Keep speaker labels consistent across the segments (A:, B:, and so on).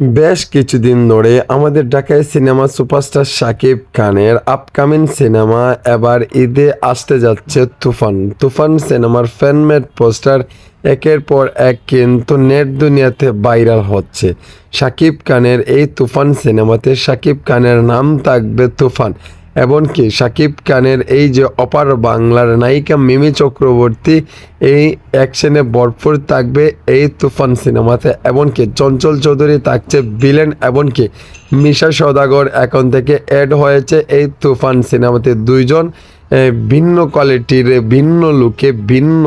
A: বেশ কিছুদিন ধরে আমাদের ঢাকায় সিনেমা সুপারস্টার শাকিব খানের আপকামিং সিনেমা এবার ঈদে আসতে যাচ্ছে তুফান। তুফান সিনেমার ফ্যানমেড পোস্টার একের পর এক কিন্তু নেট দুনিয়াতে ভাইরাল হচ্ছে। শাকিব খানের এই তুফান সিনেমাতে শাকিব খানের নাম থাকবে তুফান। এমনকি শাকিব খানের এই যে অপার বাংলার নায়িকা মিমি চক্রবর্তী, এই অ্যাকশনে ভরপুর থাকবে এই তুফান সিনেমাতে। এমনকি চঞ্চল চৌধুরী থাকছে ভিলেন, এমনকি মিশা সদাগর এখন থেকে অ্যাড হয়েছে এই তুফান সিনেমাতে দুইজন ভিন্ন কোয়ালিটির ভিন্ন লুকে ভিন্ন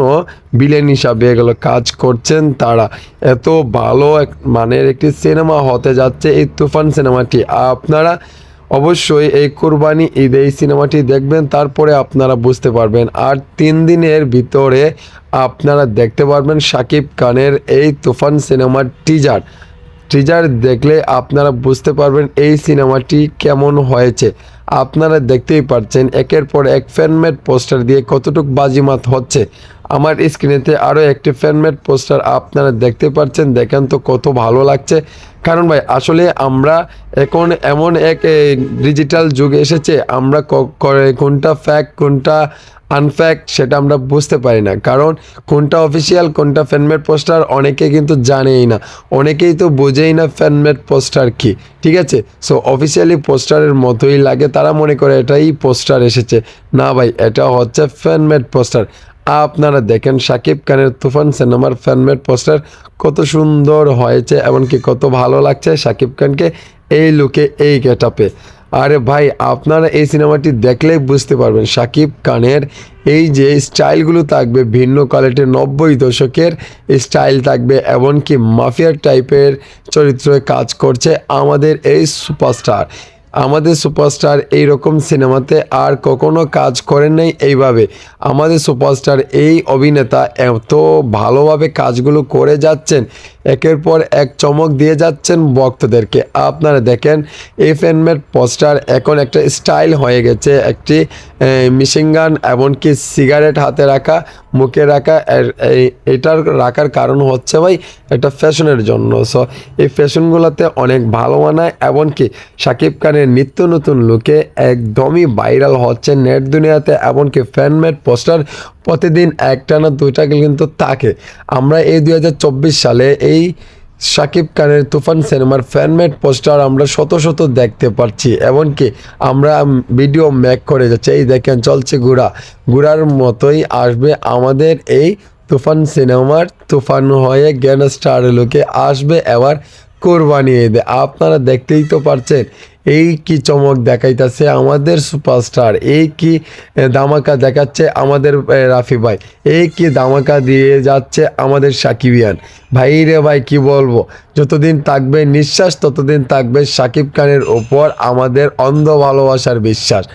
A: ভিলেন হিসাবে এগুলো কাজ করছেন তারা। এত ভালো এক মানের একটি সিনেমা হতে যাচ্ছে এই তুফান সিনেমাটি। আপনারা অবশ্যই এই কোরবানি ঈদ এই সিনেমাটি দেখবেন, তারপরে আপনারা বুঝতে পারবেন। আর তিন দিনের ভিতরে আপনারা দেখতে পারবেন শাকিব খানের এই তুফান সিনেমার টিজার টিজার দেখলে আপনারা বুঝতে পারবেন এই সিনেমাটি কেমন হয়েছে। আপনারা দেখতেই পাচ্ছেন একের পর এক ফ্যানমেড পোস্টার দিয়ে কতটুক বাজিমাত হচ্ছে। আমার স্ক্রিনেতে আরও একটি ফ্যানমেড পোস্টার আপনারা দেখতে পাচ্ছেন। দেখেন তো কত ভালো লাগছে। কারণ ভাই, আসলে আমরা এখন এমন এক ডিজিটাল যুগ এসেছে, আমরা কোনটা ফ্যাক্ট কোনটা আনফ্যাক্ট সেটা আমরা বুঝতে পারি না। কারণ কোনটা অফিসিয়াল কোনটা ফ্যানমেড পোস্টার অনেকে কিন্তু জানেই না। অনেকেই তো বোঝেই না ফ্যানমেড পোস্টার কি, ঠিক আছে? সো অফিসিয়ালি পোস্টারের মতোই লাগে। তারা মনে করে এটাই পোস্টার এসেছে। না ভাই, এটা হচ্ছে ফ্যানমেড পোস্টার আপনারা দেখেন সাকিব খানের তুফান সিনেমার ফ্যানমেড পোস্টার কত সুন্দর হয়েছে, এমনকি কত ভালো লাগছে শাকিব খানকে এই লুকে, এই গেটআপে। আরে ভাই, আপনারা এই সিনেমাটি দেখলেই বুঝতে পারবেন সাকিব খানের এই যে স্টাইলগুলো থাকবে, ভিন্ন কোয়ালিটির নব্বই দশকের স্টাইল থাকবে, এমনকি মাফিয়ার টাইপের চরিত্রে কাজ করছে আমাদের এই সুপারস্টার। আমাদের সুপারস্টার এই রকম সিনেমাতে আর কখনো কাজ করেন নাই এইভাবে। আমাদের সুপারস্টার এই অভিনেতা এত ভালোভাবে কাজগুলো করে যাচ্ছেন একের পর এক চমক দিয়ে যাচ্ছেন ভক্তদেরকে আপনারা দেখেন এই ফ্যানমেড পোস্টার এখন একটা স্টাইল হয়ে গেছে, একটি মিশিং গান এমনকি সিগারেট হাতে রাখা, মুখে রাখা এটার রাখার কারণ হচ্ছে ভাই, এটা ফ্যাশনের জন্য। সো এই ফ্যাশনগুলোতে অনেক ভালো মানায়, এমনকি শাকিব খানের নিত্য নতুন লুকে একদমই ভাইরাল হচ্ছে নেট দুনিয়াতে, এমনকি ফ্যানমেড পোস্টার প্রতিদিন একটা না দুইটা কিন্তু থাকে। আমরা এই দু হাজার চব্বিশ সালে এই শাকিব খানের তুফান সিনেমার ফ্যানমেড পোস্টার আমরা শত শত দেখতে পাচ্ছি, এমনকি আমরা ভিডিও ম্যাক করে যাচ্ছি। এই দেখেন, চলছে ঘোড়া। ঘোড়ার মতোই আসবে আমাদের এই তুফান সিনেমার তুফান হয়ে জ্ঞান স্টার লোকে আসবে এবার কোরবানি ঈদে। আপনারা দেখতেই তো পারছেন এই কি চমক দেখাইতেছে আমাদের সুপারস্টার? এই কি দামাকা দেখাচ্ছে আমাদের রাফি ভাই? এই কি দামাকা দিয়ে যাচ্ছে আমাদের সাকিবিয়ান ভাই রে ভাই, কি বলব? যতদিন থাকবে নিঃশ্বাস, ততদিন থাকবে সাকিব খানের ওপর আমাদের অন্ধ ভালোবাসার বিশ্বাস।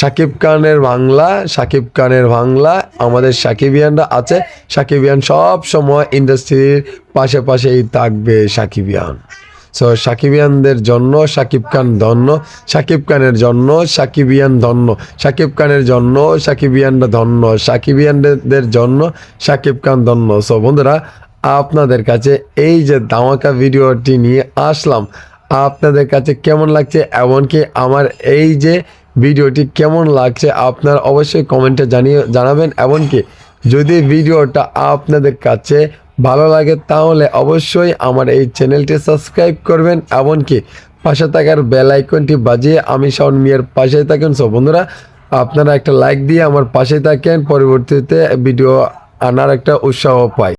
A: সাকিব খানের বাংলা, সাকিব খানের বাংলা, আমাদের সাকিবিয়ানরা আছে। সাকিবিয়ান সব সময় ইন্ডাস্ট্রির পাশে পাশেই থাকবে সাকিবিয়ান সো সাকিবিয়ানদের জন্য সাকিব খান ধন্য সাকিব খানের জন্য সাকিবিয়ান ধন্য সাকিব খানের জন্য সাকিবিয়ানরা ধন্য সাকিবিয়ানদের জন্য সাকিব খান ধন্য। সো বন্ধুরা, আপনাদের কাছে এই যে ধামাকা ভিডিওটি নিয়ে আসলাম, আপনাদের কাছে কেমন লাগছে? এমনকি আমার এই যে ভিডিওটি কেমন লাগছে, আপনার অবশ্যই কমেন্টে জানিয়ে জানাবেন। এমনকি যদি ভিডিওটা আপনাদের কাছে ভালো লাগে তাহলে অবশ্যই আমার এই চ্যানেলটি সাবস্ক্রাইব করবেন, এমনকি পাশে থাকার বেল আইকনটি বাজিয়ে আমি শাওন মিয়ার পাশে থাকেন। সব বন্ধুরা, আপনারা একটা লাইক দিয়ে আমার পাশে থাকেন, পরবর্তীতে ভিডিও আনার একটা উৎসাহ পাই।